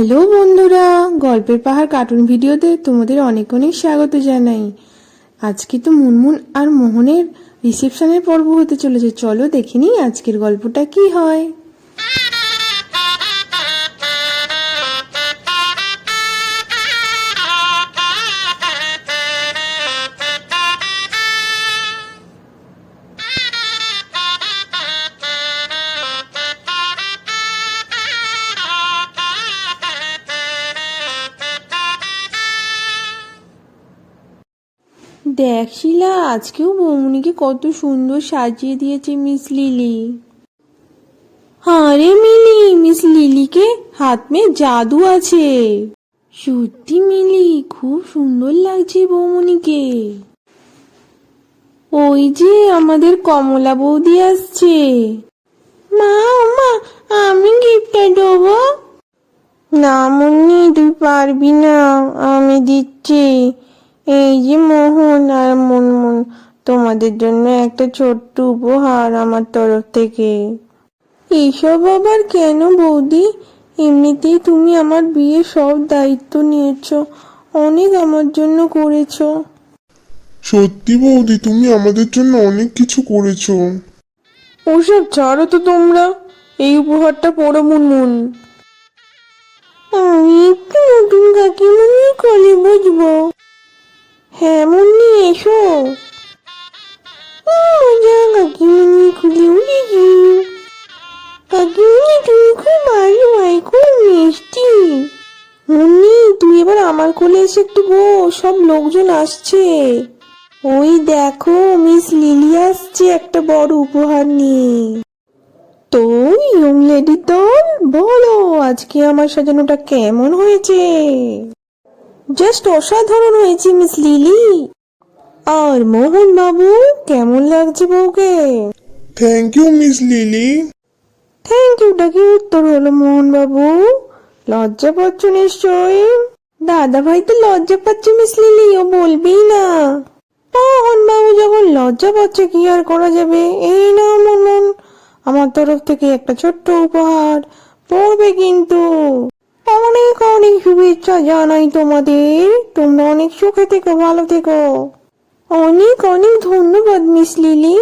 Hello বন্ধুরা, গল্পের পাহাড় কার্টুন ভিডিওতে তোমাদের অনেক অনেক স্বাগত জানাই। আজকে তো মুনমুন আর মোহনের রিসেপশনের পর্ব হতে চলেছে। চলো দেখে নিই আজকের গল্পটা কি হয়। দেখ শিলা, আজকেও বৌমনিকে কত সুন্দর সাজিয়ে দিয়েছে মিস লিলি। আরে মিলি, মিস লিলিকে হাত মে জাদু আছে। সত্যি মিলি, খুব সুন্দর লাগছে বৌমনিকে। ওই যে আমাদের কমলা বৌদি আসছে। মা মা, আমি গিফটটা দেবো? না মুন্নি, তুই পারবি না, আমি দিচ্ছি। এই যে মোহন আর মুনমুন তোমাদের জন্য একটা ছোট্ট উপহার আমার তরফ থেকে। এইসব আবার কেন বৌদি? এমনিতেই তুমি আমার বিয়ে সব দায়িত্ব নিয়েছো অনেক আমার জন্য করেছ। সত্যি বৌদি তুমি আমাদের জন্য অনেক কিছু করেছ। ওসব ছাড়ো তো তোমরা এই উপহারটা পড়ো মুনমুন। আমি একটু তুই এবার আমার কোলে এসে একটু গো সব লোকজন আসছে। ওই দেখো মিস লিলি আসছে একটা বড় উপহার নিয়ে। তো ইয়ং লেডি দল বলো আজকে আমার সাজানোটা কেমন হয়েছে? জাস্ট অসাধারণ হয়েছে মিস লিলি। আর মোহন বাবু কেমন লাগছে বউকে? Thank you miss Lily thank Yuta কি উত্তর হলো মোহন বাবু লজ্জা পাচ্ছ নিশ্চয়ই? দাদা ভাই তো লজ্জা পাচ্ছে মিস লিলি, ও বলবেই না। মোহন বাবু যখন লজ্জা পাচ্ছে, কি আর করা যাবে? এই না মনন, আমার তরফ থেকে একটা ছোট্ট উপহার পড়বে কিন্তু। অনেক অনেক শুভেচ্ছা জানাই তোমাদের। তোমরা অনেক সুখে থেকো, ভালো থেকো। অনেক অনেক ধন্যবাদ মিস লিলি।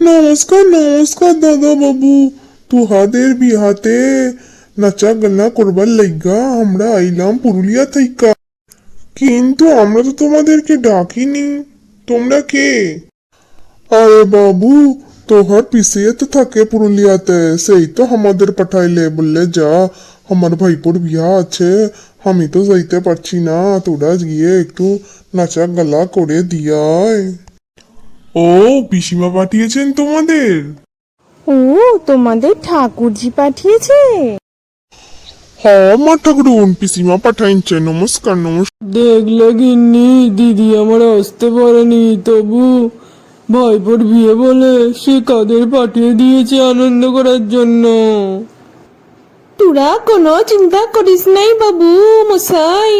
নমস্কার নমস্কার দাদা বাবু তুহাদের বিহাতে নাচা গানা করবার লাইগা আমরা আইলাম পুরুলিয়া থাইকা। কিন্তু আমরা তো তোমাদেরকে ডাকিনি। তোমরা কে? আরে বাবু, তোহার পিছিয়ে তো থাকে পুরুলিয়াতে, সেই তো আমাদের পাঠাইলে বললে যা, আমার ভাইপোর বিয়া আছে, আমি তো যাইতে পারছি না, তোরা গিয়ে একটু নাচা গালা করে দিয়ায় ও, পিসিমা পাঠিয়েছেন তোমাদের? ও, তোমাদের ঠাকুরজি পাঠিয়েছে। হ্যাঁ মা ঠাকুরুন পিসিমা পাঠাইছে নমস্কার নমস্কার। দেখলে গিন্নি দিদি আমার আসতে পারেনি তবু ভাইপোর বিয়ে বলে সে কাদের পাঠিয়ে দিয়েছে আনন্দ করার জন্য? তোরা কোনো চিন্তা করিস নাই বাবু মশাই।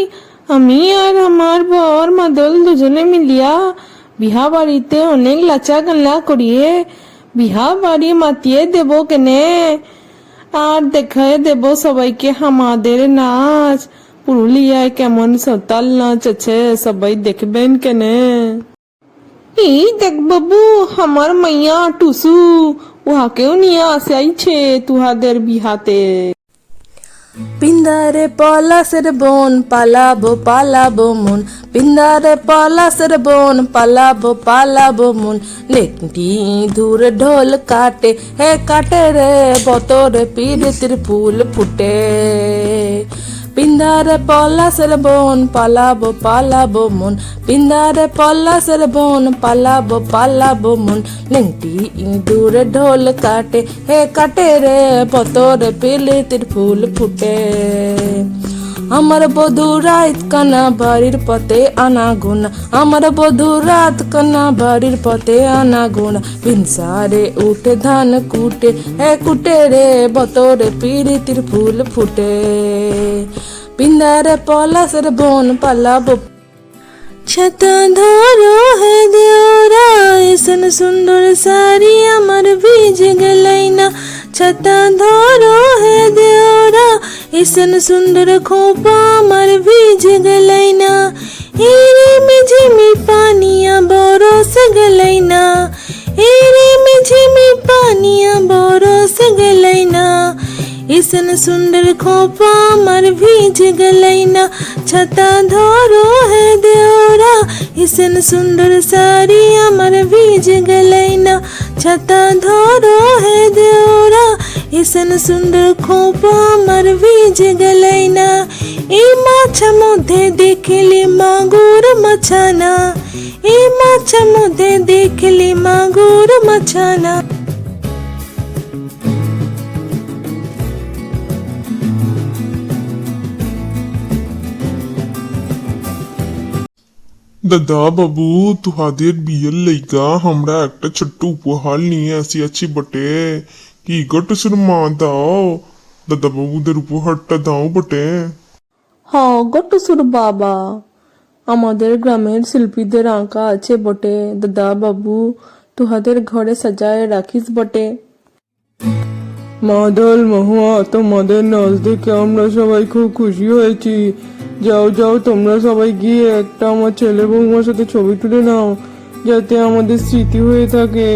আমি আর আমার বর মাদল দুজনে মিলিয়া বিহা বাড়িতে অনেক লাচা গাল্লা করিয়ে বিহা বাড়ি মাতিয়ে দেব কেনে? আর দেখায় দেব সবাইকে আমাদের নাচ। পুরুলিয়ায় কেমন সতাল নাচ আছে, সবাই দেখবেন কেনে। এই দেখ বাবু, আমার মাইয়া টুসু, উহাকেও নিয়ে আসাইছে তুহাদের বিহাতে। পিন্দারে পলাশের বোন পালাবো পালাবো মন। পিন্দারে পলাশের বোন পালাবো পালাবো মন। লেকটি দূর ঢোল কাটে, হে কাটে রে, বতরে পিড়িতির ফুল ফুটে। পিন্দারে পলাশের বোন পালাবো পালাবো মন পিন্দারে পলাশের বোন পালাবো পালাবো মন লেংটি দূর ঢোল কাটে হে কাটে রে পতর পিলিতির ফুল ফুটে আমার বধু রাত কানা বাড়ির পথে আনা গুনা আমার বধু রাত কানা বাড়ির পথে আনা গুনা বিনসারে উঠে ধান কুটে এ কুটে রে বতরে পিরিতির ফুল ফুটে। পিন্দারে পলাশের বোন পালাবো। ছাত ধরো হে দেওরা, এসন সুন্দর সারি আমার ভিজে গেলাই না ছাতা ধরো হে দেওরা ऐसन सुंदर खोपा मर भीज गलैना, एरे में झिमी पानिया बरस गलैना एरे में झिमी पानिया बरस गलैना ऐसन सुंदर खोपा मर भीज गलैना, छता धरो है देवरा ऐसन सुंदर साड़ी अमर भीज गलैना, छता धरो है देवरा এসন সুন্দর খোপা আমার ভিজে গেলাই না এই মাছা মধ্যে দেখলি মাগুর মাছানা এই মাছা মধ্যে দেখলি মাগুর মাছানা দাদা বাবু তোমাদের বিয়ের লাইগা আমরা একটা ছোট্ট উপহার নিয়ে আসিয়াছি বটে কি গট মা দাও? দাদা বাবুদের উপহারটা দাও বটে। হ গট্টুসুর বাবা। আমাদের গ্রামের শিল্পীদের আঁকা আছে বটে। দাদা বাবু তুহাদের ঘরে সাজায় রাখিস বটে। মাদল মহুয়া, তোমাদের নাচ দেখে আমরা সবাই খুব খুশি হয়েছি। যাও যাও, তোমরা সবাই গিয়ে একটা আমার ছেলে বৌমার সাথে ছবি তুলে নাও, যাতে আমাদের স্মৃতি হয়ে থাকে।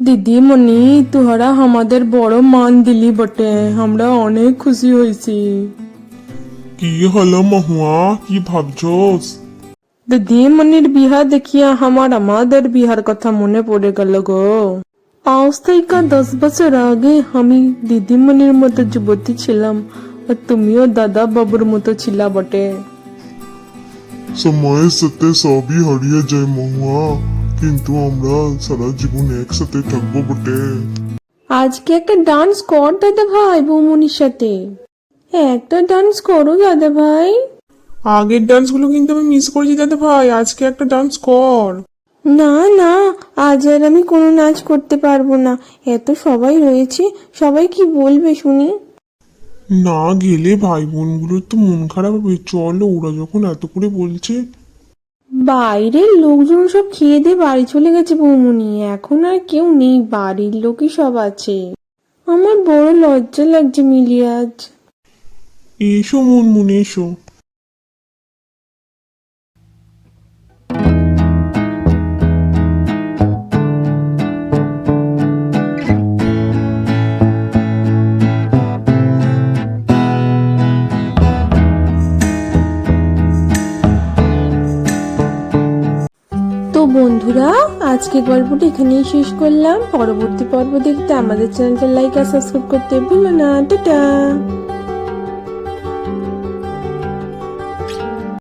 দিদিমণি তোহরা আমাদের বড় মান দিলি বটে। আমরা অনেক খুশি হয়েছি। কি হলো মহুয়া? কি ভাবছোস? দিদিমণির বিহা দেখিয়া আমার আমাদের বিহার কথা মনে পড়ে গেল গো। আজ থেকে দশ বছর আগে আমি দিদিমণির মতো যুবতী ছিলাম আর তুমিও দাদা বাবুর মতো ছিলা বটে। সময়ের সাথে সবই হারিয়ে যায় মহুয়া। কিন্তু আমরা সারা জীবন একসাথে থাকব বটে। আজকে একটা ডান্স কর দাদা ভাই বৌমনির সাথে। একটা ডান্স করো দাদা ভাই। আগের ডান্সগুলো কিন্তু আমি মিস করেছি দাদা ভাই আজকে একটা ডান্স কর। না না আজ আর আমি কোনো নাচ করতে পারব না। এত সবাই রয়েছে সবাই কি বলবে শুনি? না গেলে ভাই বোনগুলোর তো মন খারাপ হবে। চলো ওরা যখন এত করে বলছে বাইরের লোকজন সব খেয়ে দিয়ে বাড়ি চলে গেছে বৌমনি। এখন আর কেউ নেই, বাড়ির লোকই সব আছে। আমার বড় লজ্জা লাগছে মিলিয়াজ। এসো মুনমুন, এসো। বন্ধুরা, আজকে গল্পটি এখানেই শেষ করলাম। পরবর্তী পর্ব দেখতে আমাদের চ্যানেলটা লাইক আর সাবস্ক্রাইব করতে ভুলো না। টাটা!